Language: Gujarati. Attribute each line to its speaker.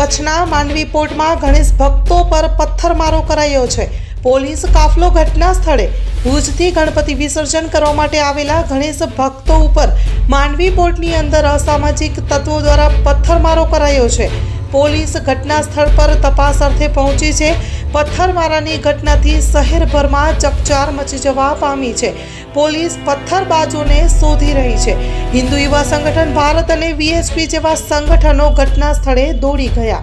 Speaker 1: કચ્છના માંડવી પોર્ટમાં ગણેશ ભક્તો પર પથ્થરમારો કરાયો છે. પોલીસ કાફલો ઘટના સ્થળે ભુજથી ગણપતિ વિસર્જન કરવા માટે આવેલા ગણેશ ભક્તો ઉપર માંડવી પોર્ટની અંદર અસામાજિક તત્વો દ્વારા પથ્થરમારો કરાયો છે. પોલીસ ઘટના સ્થળ પર તપાસ અર્થે પહોંચી છે. પથ્થરમારાની ઘટનાથી શહેરભરમાં ચકચાર મચી જવા પામી છે. પોલીસ પથ્થરબાજોને શોધી રહી છે. હિન્દુ યુવા સંગઠન ભારત અને વીએચપી જેવા સંગઠનો ઘટના સ્થળે દોડી ગયા.